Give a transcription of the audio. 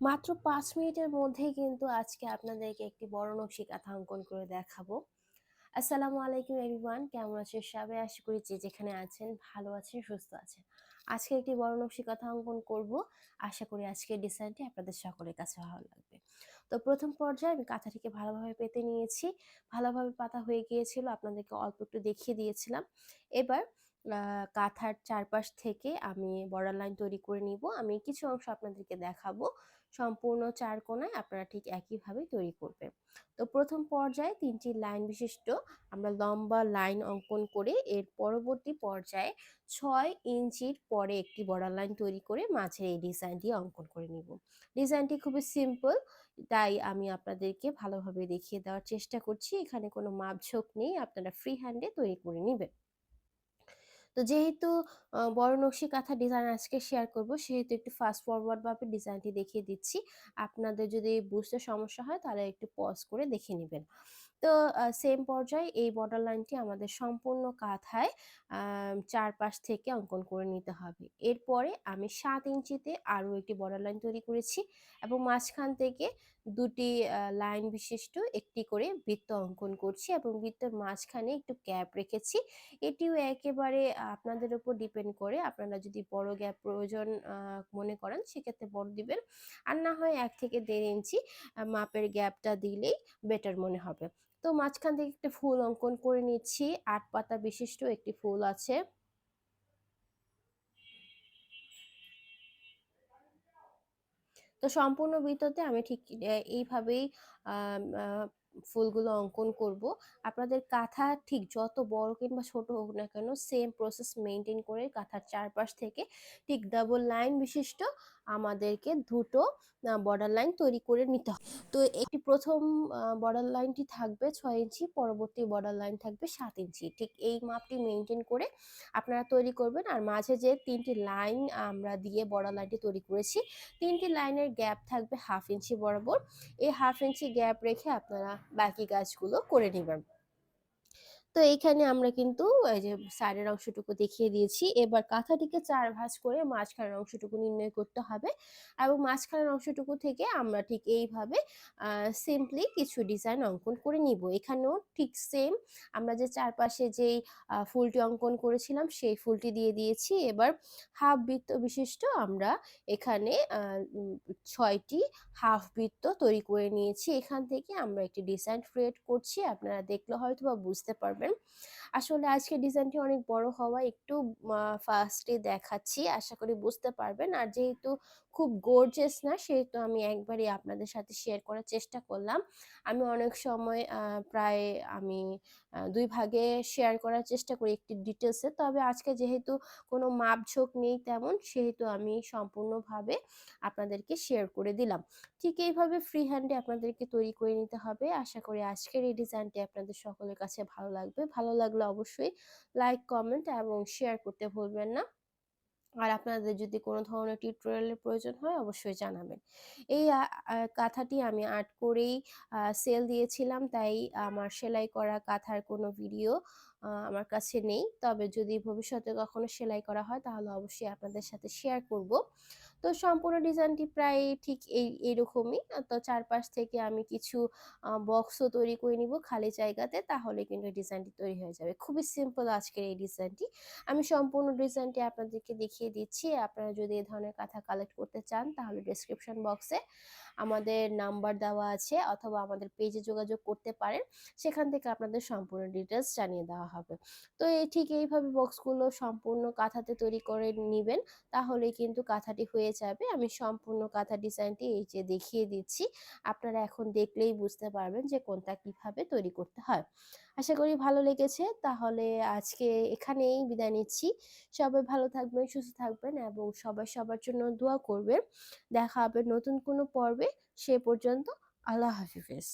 মাত্র পাঁচ মিনিটের মধ্যেই কিন্তু আজকে আপনাদেরকে একটি বড় নকশি কাঁথা অঙ্কন করে দেখাবো। আসসালামু আলাইকুম এভরিওয়ান কেমন আছেন সবাই? আশা করি যে যেখানে আছেন ভালো আছেন, সুস্থ আছেন। আজকে একটি বড় নকশি কাঁথা অঙ্কন করব। আশা করি আজকের ডিজাইনটি আপনাদের সকলের কাছে ভালো লাগবে। তো প্রথম পর্যায়ে আমি কাঁথাটিকে ভালোভাবে পেতে নিয়েছি। ভালোভাবে পাতা হয়ে গিয়েছিল আপনাদেরকে অল্প একটু দেখিয়ে দিয়েছিলাম। এবার কাঁথার চারপাশ থেকে আমি বর্ডার লাইন তৈরি করে নিব। আমি কিছু অংশ আপনাদেরকে দেখাবো। সম্পূর্ণ চার কোণায় আপনারা ঠিক একইভাবে তৈরি করবেন। তো প্রথম পর্যায়ে তিনটি লাইন বিশিষ্ট আমরা লম্বা লাইন অঙ্কন করে এর পরবর্তী পর্যায়ে ছয় ইঞ্চির পরে একটি বর্ডার লাইন তৈরি করে মাঝে এই ডিজাইনটি অঙ্কন করে নিব। ডিজাইনটি খুবই সিম্পল, তাই আমি আপনাদেরকে ভালোভাবে দেখিয়ে দেওয়ার চেষ্টা করছি। এখানে কোনো মাপঝোঁক নেই, আপনারা ফ্রি হ্যান্ডে তৈরি করে নিবেন। তো যেহেতু বড় নকশি কাঁথা ডিজাইন আজকে শেয়ার করব, সেহেতু একটু ফাস্ট ফরওয়ার্ড ভাবে ডিজাইনটি দেখিয়ে দিচ্ছি। আপনাদের যদি বুঝতে সমস্যা হয়, তাহলে একটু পজ করে দেখে নিবেন। তো সেম পর্যায়ে এই বর্ডার লাইনটি আমাদের সম্পূর্ণ কাঁথায় চারপাশ থেকে অঙ্কন করে নিতে হবে। এরপরে আমি সাত ইঞ্চিতে আরও একটি বর্ডার লাইন তৈরি করেছি এবং মাঝখান থেকে দুটি লাইন বিশিষ্ট একটি করে বৃত্ত অঙ্কন করছি এবং বৃত্তের মাঝখানে একটু গ্যাপ রেখেছি। এটিও একেবারে আপনাদের উপর ডিপেন্ড করে আপনারা যদি বড় গ্যাপ প্রয়োজন মনে করেন সেক্ষেত্রে বড় দিবেন। আর না হয় এক থেকে দেড় ইঞ্চি মাপের গ্যাপটা দিলেই বেটার মনে হবে। তো মাঝখান থেকে একটা ফুল অঙ্কন করে নিচ্ছি। আট পাতা বিশিষ্ট একটি ফুল আছে। তো সম্পূর্ণ বৃত্ততে আমি ঠিক এইভাবেই ফুলগুলো অঙ্কন করব। আপনাদের কাঁথা ঠিক যত বড় কিংবা ছোট হোক না কেন সেম প্রসেস মেনটেন করে কাঁথার চারপাশ থেকে ঠিক ডাবল লাইন বিশিষ্ট আমাদেরকে দুটো বর্ডার লাইন তৈরি করে নিতে হবে। তো একটি প্রথম বর্ডার লাইনটি থাকবে ছয় ইঞ্চি, পরবর্তী বর্ডার লাইন থাকবে সাত ইঞ্চি। ঠিক এই মাপটি মেনটেন করে আপনারা তৈরি করবেন। আর মাঝে যে তিনটি লাইন আমরা দিয়ে বর্ডার লাইনটি তৈরি করেছি, তিনটি লাইনের গ্যাপ থাকবে হাফ ইঞ্চি বরাবর। এই হাফ ইঞ্চি গ্যাপ রেখে আপনারা বাকি কাজগুলো করে নিবেন। তো এইখানে আমরা কিন্তু এই যে সাইডের অংশটুকু দেখিয়ে দিয়েছি। এবার কাঁথাটিকে চার ভাঁজ করে মাঝখানের অংশটুকু নির্ণয় করতে হবে এবং মাঝখানের অংশটুকু থেকে আমরা ঠিক এইভাবে সিম্পলি কিছু ডিজাইন অঙ্কন করে নিব। এখানেও ঠিক সেম আমরা যে চারপাশে যেই ফুলটি অঙ্কন করেছিলাম সেই ফুলটি দিয়ে দিয়েছি। এবার হাফ বৃত্ত বিশিষ্ট আমরা এখানে, আ, উম ৬ টি হাফ বৃত্ত তৈরি করে নিয়েছি। এখান থেকে আমরা একটি ডিজাইন ক্রিয়েট করছি। আপনারা দেখলে হয়তোবা বুঝতে পারবেন। আসলে আজকে ডিজাইনটি অনেক বড় হওয়া একটু ফার্স্টে দেখাচ্ছি। আশা করি বুঝতে পারবেন। আর যেহেতু খুব গর্জেস না, সেহেতু আমি একবারই আপনাদের সাথে শেয়ার করার চেষ্টা করলাম। আমি অনেক সময় প্রায় আমি ২ ভাগে শেয়ার করার চেষ্টা করি একটি ডিটেলসে তবে আজকে যেহেতু কোনো মাপঝোঁক নেই তেমন সেহেতু আমি সম্পূর্ণভাবে আপনাদেরকে শেয়ার করে দিলাম। ঠিক এইভাবে ফ্রি হ্যান্ডে আপনাদেরকে তৈরি করে নিতে হবে। আশা করি আজকের এই ডিজাইনটি আপনাদের সকলের কাছে ভালো লাগবে। ভালো লাগলে অবশ্যই লাইক, কমেন্ট এবং শেয়ার করতে ভুলবেন না। আর আপনাদের যদি কোনো ধরনের টিউটোরিয়ালের প্রয়োজন হয়, অবশ্যই জানাবেন। এই কাঁথাটি আমি আর্ট করেই সেল দিয়েছিলাম, তাই আমার সেলাই করা কাঁথার কোনো ভিডিও আমার কাছে নেই। তবে যদি ভবিষ্যতে কখনো সেলাই করা হয়, তাহলে অবশ্যই আপনাদের সাথে শেয়ার করব। তো সম্পূর্ণ ডিজাইনটি প্রায় ঠিক এই, এরকমই। তো চারপাশ থেকে আমি কিছু বক্সও তৈরি করে নিব খালি জায়গাতে, তাহলে কিন্তু ডিজাইনটি তৈরি হয়ে যাবে। খুবই সিম্পল আজকের এই ডিজাইনটি। আমি সম্পূর্ণ ডিজাইনটি আপনাদেরকে দেখিয়ে দিচ্ছি। আপনারা যদি এ ধরনের কাঁথা কালেক্ট করতে চান, তাহলে ডেসক্রিপশন বক্সে আমাদের নাম্বার দেওয়া আছে অথবা আমাদের পেজে যোগাযোগ করতে পারেন। সেখান থেকে আপনাদের সম্পূর্ণ ডিটেলস জানিয়ে দেওয়া হবে। তো এই ঠিক এইভাবে বক্সগুলো সম্পূর্ণ কাঁথাতে তৈরি করে নেবেন তাহলে কিন্তু কাঁথাটি হয়ে যাবে। আমি সম্পূর্ণ কাঁথা ডিজাইনটি এই যে দেখিয়ে দিচ্ছি। আপনারা এখন দেখলেই বুঝতে পারবেন যে কোনটা কীভাবে তৈরি করতে হয়। আশা করি ভালো লেগেছে। তাহলে আজকে এখানেই বিদায় নিচ্ছি। সবাই ভালো থাকবেন, সুস্থ থাকবেন এবং সবাই সবার জন্য দোয়া করবেন। দেখা হবে নতুন কোনো পর্বে। সে পর্যন্ত আল্লাহ হাফেজ।